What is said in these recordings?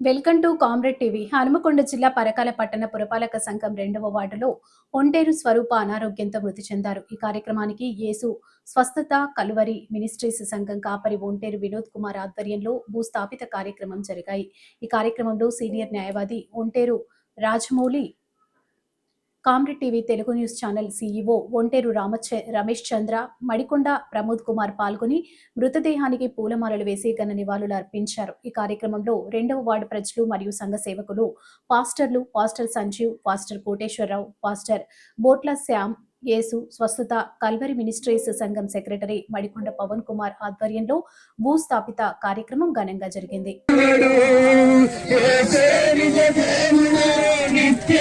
Welcome to comrade TV. Hanumakonda జిల్లా పరకాల పట్టణ పురపాలక సంఘం రెండవ వార్డులో ఒంటేరు స్వరూప అనారోగ్యంతో మృతి చెందారు. ఈ కార్యక్రమానికి యేసు స్వస్థత కలువరి మినిస్ట్రీస్ సంఘం కాపరి ఒంటేరు వినోద్ కుమార్ ఆధ్వర్యంలో భూస్థాపిత కార్యక్రమం జరిగాయి. ఈ కార్యక్రమంలో సీనియర్ న్యాయవాది Onteru Rajamouli comrade TV Telugu news channel CEO Onteru రామచ Ramesh Chandra Madikonda Pramod Kumar పాల్గొని మృతదేహానికి పూలమాలలు వేసి ఘన నివాళులు అర్పించారు. ఈ కార్యక్రమంలో రెండవ వార్డు ప్రజలు మరియు సంఘ సేవకులు పాస్టర్లు pastor Sanjeev pastor Koteswararao pastor Botla Shyam Yesu Swasthata Kalvari ministries సంఘం సెక్రటరీ మడికొండ పవన్ కుమార్ ఆధ్వర్యంలో భూస్థాపిత కార్యక్రమం ఘనంగా జరిగింది. నిత్య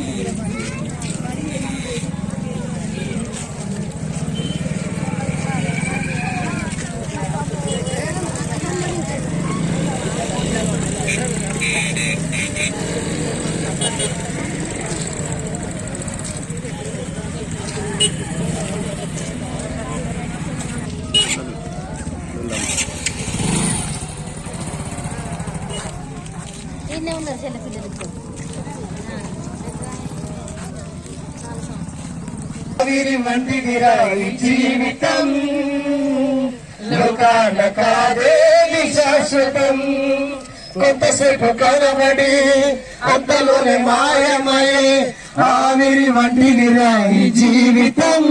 ఈయనే ఉన్నారు చిన్న పిల్లలకి జీవితం లోకాన కాదేది శాశ్వతం కొంతసేపు కనబడి అంతలోనే మాయమై ఆవిరి వంటిదిరా ఈ జీవితం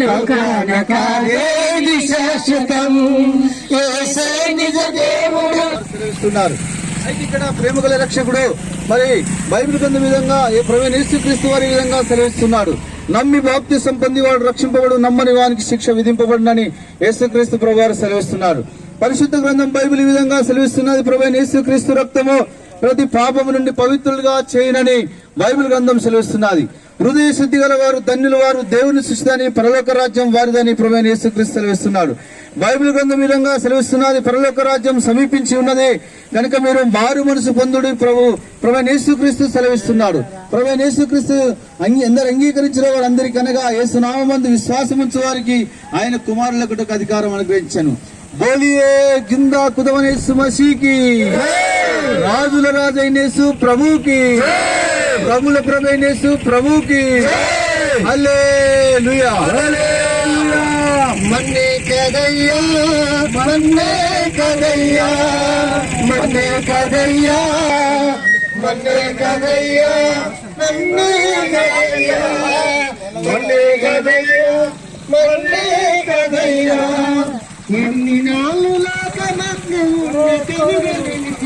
లోకాన కాదేది శాశ్వతం ఏ నిజ దేవుడు. ఇస్తున్నారు అయితే ఇక్కడ ప్రేమగల రక్షకుడు మరి బైబిల్ గ్రంథ విధంగా ఏ ప్రవీణ క్రీస్తు వారి విధంగా సెలవిస్తున్నాడు. నమ్మి బాప్తి సంపొంది వాడు రక్షింపబడు నమ్మని వానికి శిక్ష విధింపబడినని యేసుక్రీస్తు ప్రభు వారు సెలవిస్తున్నారు. పరిశుద్ధ గ్రంథం బైబిల్ ఈ విధంగా సెలవిస్తున్నది ప్రవీణ యేసుక్రీస్తు రక్తము ప్రతి పాపము నుండి పవిత్రులుగా చేయనని బైబిల్ గ్రంథం సెలవిస్తున్నది. హృదయ శుద్ధి గల వారు ధన్యుల వారు దేవుని సృష్టిని పరలోక రాజ్యం వారిదని ప్రమేణ యేసుక్రీస్తు సెలవిస్తున్నాడు. బైబిల్ గ్రంథం విధంగా సెలవిస్తున్నది పరలోక రాజ్యం సమీపించి ఉన్నది కనుక మీరు మారు మనసు పొందుడు ప్రభు ప్రమేణ యేసుక్రీస్తు సెలవిస్తున్నాడు. ప్రమేణ యేసుక్రీస్తు అంగీ ఎందరు అంగీకరించిన వారందరికీ అనగా యేసునామందు విశ్వాసం ఉంచు వారికి ఆయన కుమారులకు అధికారం అనుగ్రహించాను. బోలియే గిందా కుదవనేసు మసీకి రాజుల రాజైనేసు ప్రభుకి ప్రభుల ప్రభైనేసు ప్రభుకి హల్లెలూయా. మన్నే కదయ్యా మన్నే కదయ్యా మన్నే కదయ్యా మన్నే కదయ్యా మన్నే కదయ్యా మన్నే కదయ్యా మన్నే కదయ్యా. ఎన్ని నాలులాగా నన్ను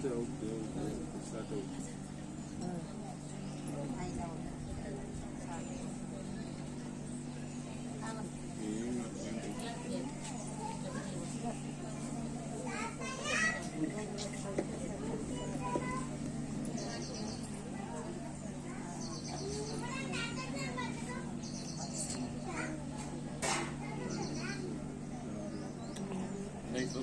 Deus é o Deus, Deus é né, o Pensador. Então,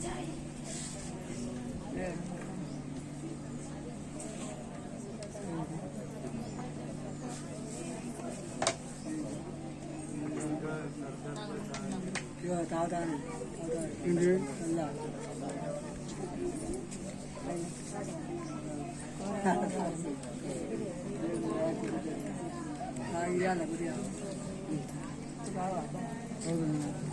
加一。嗯。要打单，打单，平均真。他一样不掉。嗯。不。